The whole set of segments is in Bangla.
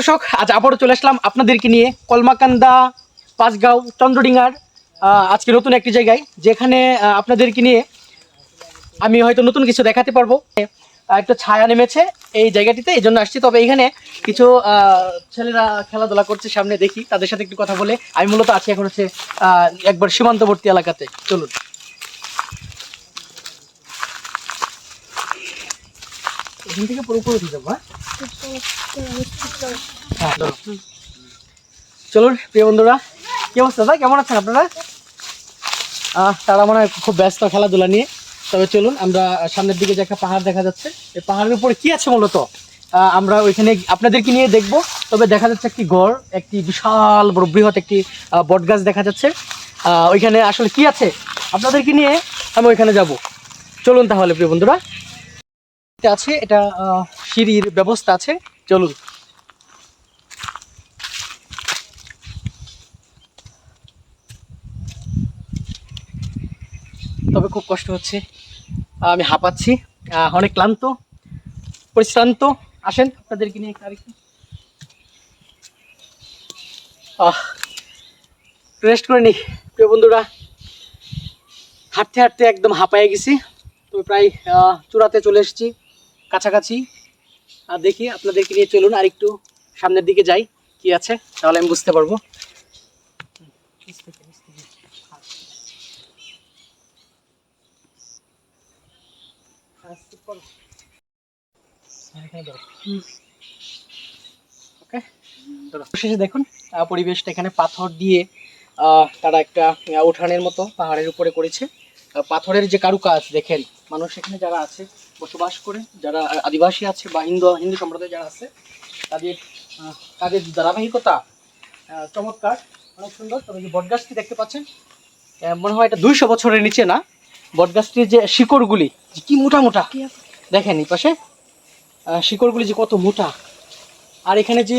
দর্শক, আজ আবারও চলে আসলাম আপনাদেরকে নিয়ে কলমাকান্দা, পাঁচগাঁও, চন্দ্রডিঙ্গার আজকে নতুন একটি জায়গায়, যেখানে আপনাদেরকে নিয়ে আমি হয়তো নতুন কিছু দেখাতে পারব। একটা ছায়া নেমেছে এই জায়গাটিতে, এই জন্য আসছি। তবে এখানে কিছু ছেলেরা খেলাধুলা করছে সামনে, দেখি, তাদের সাথে একটু কথা বলে। আমি মূলত আছি এখন হচ্ছে একবার সীমান্তবর্তী এলাকাতে। চলুন। এখান থেকে পুরো হ্যাঁ? হ্যাঁ, চলো। চলুন প্রিয় বন্ধুরা কি অবস্থা দাদা? কেমন আছেন আপনারা? তারা মনে হয় খুব ব্যস্ত খেলাধুলা নিয়ে। তবে চলুন আমরা সামনের দিকে যে একটা পাহাড় দেখা যাচ্ছে এই পাহাড়ের উপরে কি আছে মূলত? আমরা ওইখানে আপনাদেরকে নিয়ে দেখব। তবে দেখা যাচ্ছে একটি গড় একটি বিশাল বড় বৃহৎ একটি আহ, বটগাছ দেখা যাচ্ছে। ওইখানে আসলে কি আছে? আপনাদেরকে নিয়ে আমি ওইখানে যাব। চলুন তাহলে প্রিয় বন্ধুরা। আছে, এটা সিঁড়ির ব্যবস্থা আছে। চলুন। তবে খুব কষ্ট হচ্ছে। আমি হাঁপাচ্ছি। অনেক ক্লান্ত, পরিশ্রান্ত। আসেন, আপনাদেরকে নিয়ে আরেকটু। রেস্ট করে নি প্রিয় বন্ধুরা। হাঁটতে হাঁটতে একদম হাঁপায়ে গেছি। তো প্রায় চূড়াতে চলে এসেছি। কাছাকাছি। দেখি, আপনাদেরকে নিয়ে চলুন আর একটু সামনের দিকে যাই, কি আছে, তাহলে আমি বুঝতে পারব। শেষে দেখুন পরিবেশটা এখানে পাথর দিয়ে তারা একটা উঠানের মতো পাহাড়ের উপরে করেছে। পাথরের যে কারুকাজ, দেখেন, মানুষ এখানে যারা আছে বসবাস করে যারা আদিবাসী আছে বা হিন্দু হিন্দু সম্প্রদায় যারা আছে তাদের তাদের ধারাবাহিকতা চমৎকার অনেক সুন্দর। তবে যে বটগাছটি দেখতে পাচ্ছেন মনে হয় এটা দুইশো বছরের নিচে না? বটগাছটির যে শিকড়গুলি যে কি মোটা মোটা? দেখেন এই পাশে। শিকড়গুলি যে কত মোটা। আর এখানে যে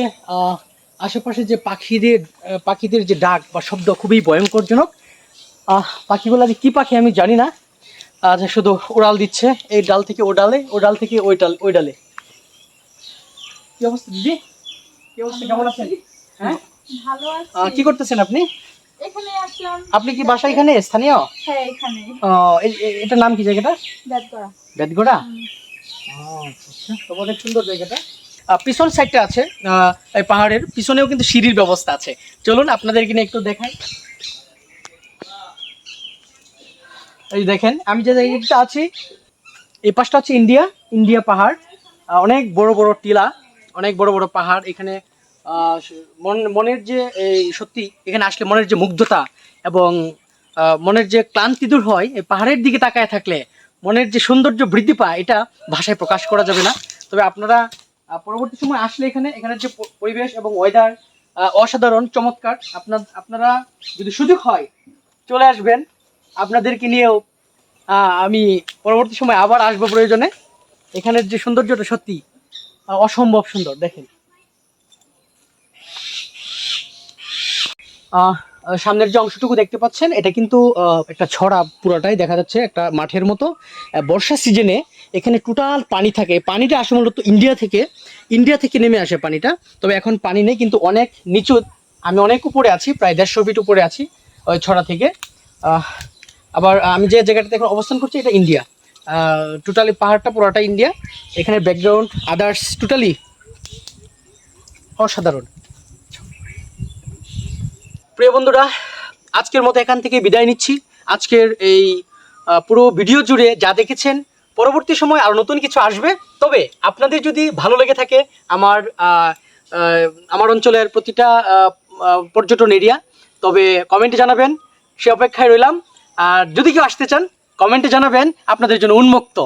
আশেপাশে যে পাখিদের পাখিদের যে ডাক বা শব্দ খুবই ভয়ঙ্করজনক। আহ, পাখিগুলো যে কী পাখি আমি জানি না আর শুধু উড়াল দিচ্ছে এই ডাল থেকে ও ডালে ও ডাল থেকে ওই ডাল ওই ডালে। কি অবস্থা দিদি? কি অবস্থা কেমন আছেন? হ্যাঁ? ভালো আছি। কি করতেছেন আপনি? এখানে আসলাম। আপনি কি বাসা এখানে স্থানীয়? হ্যাঁ এখানে। এই- এটার নাম কি জায়গাটা? করা বেদগোড়া আচ্ছা তো অনেক সুন্দর জায়গাটা। পিছন সাইডটা আছে পাহাড়ের। পিছনেও কিন্তু সিঁড়ির ব্যবস্থা আছে। চলুন আপনাদের কিনে একটু দেখাই। এই দেখেন, আমি যে জায়গাটা আছি, এই পাশটা হচ্ছে ইন্ডিয়া ইন্ডিয়া পাহাড়। অনেক বড় বড় টিলা, অনেক বড় বড় পাহাড়। এখানে মন- মনের যে, এই, সত্যি, এখানে আসলে মনের যে মুগ্ধতা এবং মনের যে ক্লান্তি দূর হয়, এই পাহাড়ের দিকে তাকায় থাকলে মনের যে সৌন্দর্য বৃদ্ধি পায়, এটা ভাষায় প্রকাশ করা যাবে না। তবে আপনারা পরবর্তী সময় আসলে এখানে, এখানের যে পরিবেশ এবং ওয়েদার অসাধারণ, চমৎকার। আপনার আপনারা যদি সুযোগ হয়, চলে আসবেন। আপনাদেরকে নিয়েও আমি পরবর্তী সময় আবার আসব প্রয়োজনে। এখানের যে সৌন্দর্যটা সত্যি অসম্ভব সুন্দর, দেখেন। সামনের যে অংশটুকু দেখতে পাচ্ছেন, এটা কিন্তু একটা ছড়া পুরোটাই দেখা যাচ্ছে, একটা মাঠের মতো। বর্ষা সিজনে এখানে টোটাল পানি থাকে। পানিটা আসে মূলত ইন্ডিয়া থেকে ইন্ডিয়া থেকে নেমে আসে পানিটা। তবে এখন পানি নেই, কিন্তু অনেক নিচু, আমি অনেক উপরে আছি, প্রায় দেড়শো ফিট উপরে আছি, ওই ছড়া থেকে। আবার আমি যে জায়গাটাতে এখন অবস্থান করছি এটা ইন্ডিয়া। টোটালি পাহাড়টা পুরোটা ইন্ডিয়া। এখানে ব্যাকগ্রাউন্ড আদার্স টোটালি অসাধারণ। প্রিয় বন্ধুরা, আজকের মতো এখান থেকে বিদায় নিচ্ছি। আজকের এই পুরো ভিডিও জুড়ে যা দেখেছেন, পরবর্তী সময় আরও নতুন কিছু আসবে। তবে আপনাদের যদি ভালো লেগে থাকে, আমার আমার অঞ্চলের প্রতিটা পর্যটন এরিয়া তবে কমেন্টে জানাবেন। সে অপেক্ষায় রইলাম। আর যদি কেউ আসতে চান কমেন্টে জানাবেন আপনাদের জন্য উন্মুক্ত।